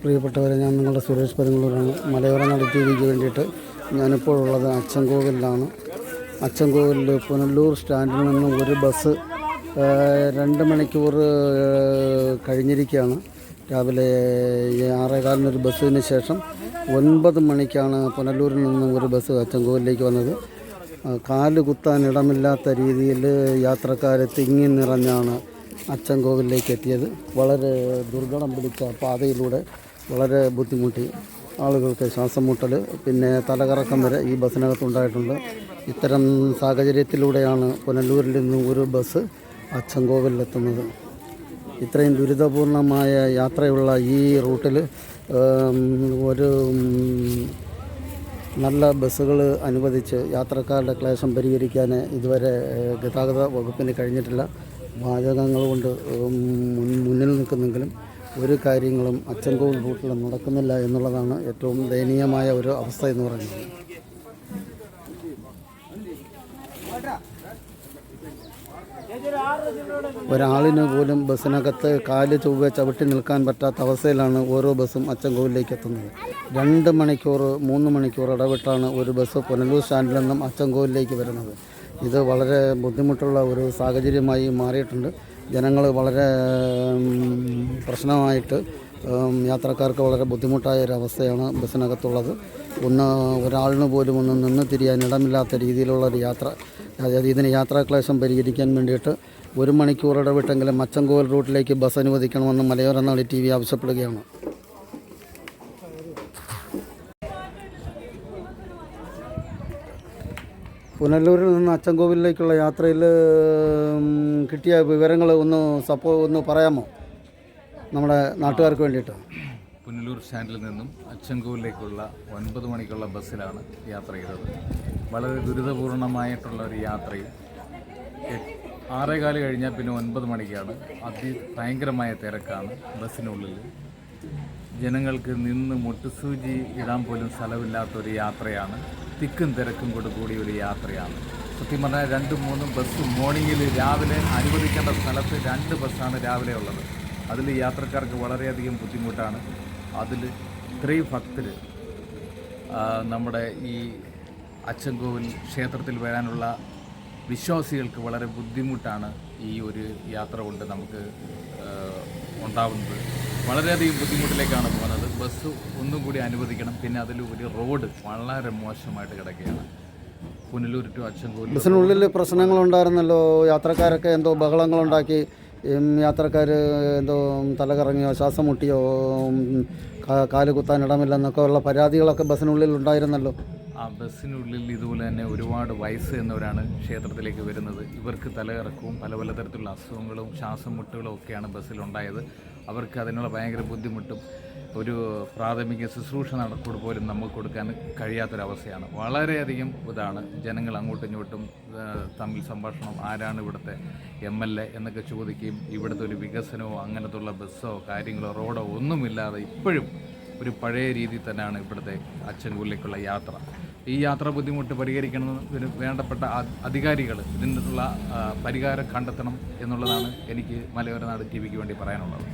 പ്രിയപ്പെട്ടവരെ ഞാൻ നിങ്ങളുടെ സുരേഷ് പരങ്ങളൂരാണ് മലയോര നടത്തിയതിക്ക് വേണ്ടിയിട്ട് ഞാനിപ്പോഴുള്ളത് അച്ചൻകോവിലാണ്. അച്ചൻകോവിലിൽ പുനല്ലൂർ സ്റ്റാൻഡിൽ നിന്നും ഒരു ബസ് രണ്ട് മണിക്കൂർ കഴിഞ്ഞിരിക്കുകയാണ്. രാവിലെ ആറേകാലിനൊരു ബസ്സിന് ശേഷം ഒൻപത് മണിക്കാണ് പുനലൂരിൽ നിന്നും ഒരു ബസ് അച്ചങ്കോവിലേക്ക് വന്നത്. കാൽ കുത്താൻ ഇടമില്ലാത്ത രീതിയിൽ യാത്രക്കാരെ തിങ്ങി നിറഞ്ഞാണ് അച്ചൻകോവിലേക്ക് എത്തിയത്. വളരെ ദുർഘടം പിടിച്ച പാതയിലൂടെ വളരെ ബുദ്ധിമുട്ടി ആളുകൾക്ക് ശ്വാസം മുട്ടൽ പിന്നെ തലകറക്കം വരെ ഈ ബസ്സിനകത്തുണ്ടായിട്ടുണ്ട് ഇത്തരം സാഹചര്യത്തിലൂടെയാണ് പുനലൂരിൽ നിന്നും ഒരു ബസ് അച്ചൻകോവിലെത്തുന്നത് ഇത്രയും ദുരിതപൂർണമായ യാത്രയുള്ള ഈ റൂട്ടിൽ ഒരു നല്ല ബസ്സുകൾ അനുവദിച്ച് യാത്രക്കാരുടെ ക്ലേശം പരിഹരിക്കാൻ ഇതുവരെ ഗതാഗത വകുപ്പിന് കഴിഞ്ഞിട്ടില്ല. വാചകങ്ങൾ കൊണ്ട് മുന്നിൽ നിൽക്കുന്നെങ്കിലും ഒരു കാര്യങ്ങളും അച്ചൻകോവിൽ റൂട്ടിൽ നടക്കുന്നില്ല എന്നുള്ളതാണ് ഏറ്റവും ദയനീയമായ ഒരു അവസ്ഥ എന്ന് പറയുന്നത്. ഒരാളിന് പോലും ബസ്സിനകത്ത് കാൽ ചൊവ്വ ചവിട്ടി നിൽക്കാൻ പറ്റാത്ത അവസ്ഥയിലാണ് ഓരോ ബസ്സും അച്ചൻകോവിലേക്ക് എത്തുന്നത്. രണ്ട് മണിക്കൂർ മൂന്ന് മണിക്കൂർ ഇടവിട്ടാണ് ഒരു ബസ് പുനലൂർ സ്റ്റാൻഡിൽ നിന്നും അച്ചൻകോവിലേക്ക് വരുന്നത്. ഇത് വളരെ ബുദ്ധിമുട്ടുള്ള ഒരു സാഹചര്യമായി മാറിയിട്ടുണ്ട്. ജനങ്ങൾ വളരെ പ്രശ്നമായിട്ട് യാത്രക്കാർക്ക് വളരെ ബുദ്ധിമുട്ടായ ഒരു അവസ്ഥയാണ് ബസ്സിനകത്തുള്ളത്. ഒന്ന് ഒരാളിന് പോലും ഒന്ന് നിന്ന് തിരിയാൻ ഇടമില്ലാത്ത രീതിയിലുള്ള ഒരു യാത്ര അതായത് ഇതിന് യാത്രാക്ലേശം പരിഹരിക്കാൻ വേണ്ടിയിട്ട് ഒരു മണിക്കൂർ ഇടവിട്ടെങ്കിലും മച്ചങ്കോൽ റൂട്ടിലേക്ക് ബസ് അനുവദിക്കണമെന്ന് മലയോര നാളി ടി വി ആവശ്യപ്പെടുകയാണ്. പുനലൂരിൽ നിന്ന് അച്ചൻകോവിലേക്കുള്ള യാത്രയിൽ കിട്ടിയ വിവരങ്ങൾ ഒന്ന് സപ്പോ ഒന്ന് പറയാമോ? നമ്മുടെ നാട്ടുകാർക്ക് വേണ്ടിയിട്ട്. പുനലൂർ സ്റ്റാൻഡിൽ നിന്നും അച്ചൻകോവിലേക്കുള്ള ഒൻപത് മണിക്കുള്ള ബസ്സിലാണ് യാത്ര ചെയ്തത്. വളരെ ദുരിതപൂർണമായിട്ടുള്ള ഒരു യാത്രയും ആറേകാൽ കഴിഞ്ഞാൽ പിന്നെ ഒൻപത് മണിക്കാണ്. അതി ഭയങ്കരമായ തിരക്കാണ് ബസ്സിനുള്ളിൽ. ജനങ്ങൾക്ക് നിന്ന് മുട്ടുസൂചി ഇടാൻ പോലും സ്ഥലമില്ലാത്തൊരു യാത്രയാണ്. തിക്കും തിരക്കും കൂടെ കൂടിയ ഒരു യാത്രയാണ്. സത്യം പറഞ്ഞാൽ രണ്ടും മൂന്നും ബസ് മോർണിംഗിൽ രാവിലെ അനുവദിക്കേണ്ട സ്ഥലത്ത് രണ്ട് ബസ്സാണ് രാവിലെ ഉള്ളത്. അതിൽ യാത്രക്കാർക്ക് വളരെയധികം ബുദ്ധിമുട്ടാണ്. അതിൽ ഇത്രയും ഭക്തർ നമ്മുടെ ഈ അച്ചൻകോവിൽ ക്ഷേത്രത്തിൽ വരാനുള്ള വിശ്വാസികൾക്ക് വളരെ ബുദ്ധിമുട്ടാണ് ഈ ഒരു യാത്ര കൊണ്ട് നമുക്ക് ഉണ്ടാവുന്നത്. വളരെയധികം ബുദ്ധിമുട്ടിലേക്കാണ് പോകുന്നത്. ബസ് ഒന്നും കൂടി അനുവദിക്കണം. പിന്നെ അതിലുപരി റോഡ് വളരെ മോശമായിട്ട് കിടക്കുകയാണ്. പുനലൂർ ടു അച്ചൻകോവിൽ. ബസ്സിനുള്ളിൽ പ്രശ്നങ്ങളുണ്ടായിരുന്നല്ലോ. യാത്രക്കാരൊക്കെ എന്തോ ബഹളങ്ങളുണ്ടാക്കി യാത്രക്കാർ എന്തോ തലകറങ്ങിയോ ശ്വാസം മുട്ടിയോ കാൽ കുത്താൻ ഇടമില്ലെന്നൊക്കെ ഉള്ള പരാതികളൊക്കെ ബസ്സിനുള്ളിൽ ഉണ്ടായിരുന്നല്ലോ. ആ ബസ്സിനുള്ളിൽ ഇതുപോലെ തന്നെ ഒരുപാട് വയസ്സ് എന്നവരാണ് ക്ഷേത്രത്തിലേക്ക് വരുന്നത്. ഇവർക്ക് തലകറക്കവും പല പല തരത്തിലുള്ള അസുഖങ്ങളും ശ്വാസം മുട്ടുകളും ഒക്കെയാണ് ബസ്സിലുണ്ടായത്. അവർക്ക് അതിനുള്ള ഭയങ്കര ബുദ്ധിമുട്ടും ഒരു പ്രാഥമിക ശുശ്രൂഷ നടക്കൂട് പോലും നമുക്ക് കൊടുക്കാൻ കഴിയാത്തൊരവസ്ഥയാണ്. വളരെയധികം ഇതാണ് ജനങ്ങൾ അങ്ങോട്ടും ഇങ്ങോട്ടും തമ്മിൽ സംഭാഷണം ആരാണ് ഇവിടുത്തെ എം എൽ എ എന്നൊക്കെ ചോദിക്കുകയും ഇവിടുത്തെ ഒരു വികസനമോ അങ്ങനത്തുള്ള ബസ്സോ കാര്യങ്ങളോ റോഡോ ഒന്നുമില്ലാതെ ഇപ്പോഴും ഒരു പഴയ രീതിയിൽ തന്നെയാണ് ഇവിടുത്തെ അച്ചൻകൂലിലേക്കുള്ള യാത്ര. ഈ യാത്ര ബുദ്ധിമുട്ട് പരിഹരിക്കണമെന്ന് വേണ്ടപ്പെട്ട അധികാരികൾ ഇതിനുള്ള പരിഹാരം കണ്ടെത്തണം എന്നുള്ളതാണ് എനിക്ക് മലയോര നാട് ടി വിക്ക് വേണ്ടി പറയാനുള്ളത്.